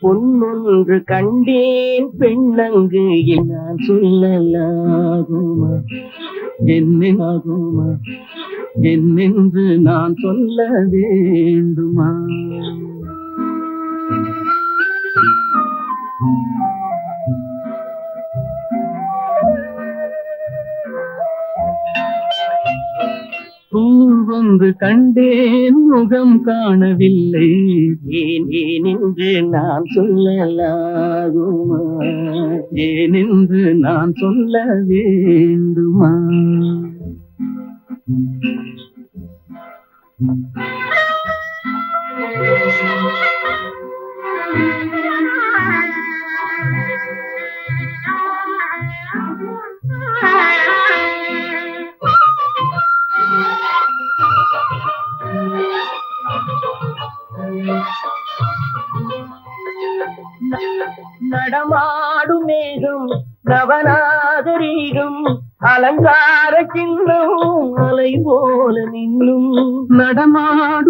பொன்னொன்று கண்டேன் பெண்ணங்கு நான் சொல்லலாகுமா? என்னாகுமா என்னென்று நான் சொல்ல வேண்டுமா? பூவொன்று கண்டேன் முகம் காணவில்லை. ஏன் என்று நான் சொல்லலாகுமா? ஏன் என்று நான் சொல்ல வேண்டுமா? நடமாடும் மேகம் நவநாகரீகம் அலங்கார சின்னம் அலை போல நின்னும் நடமாடும்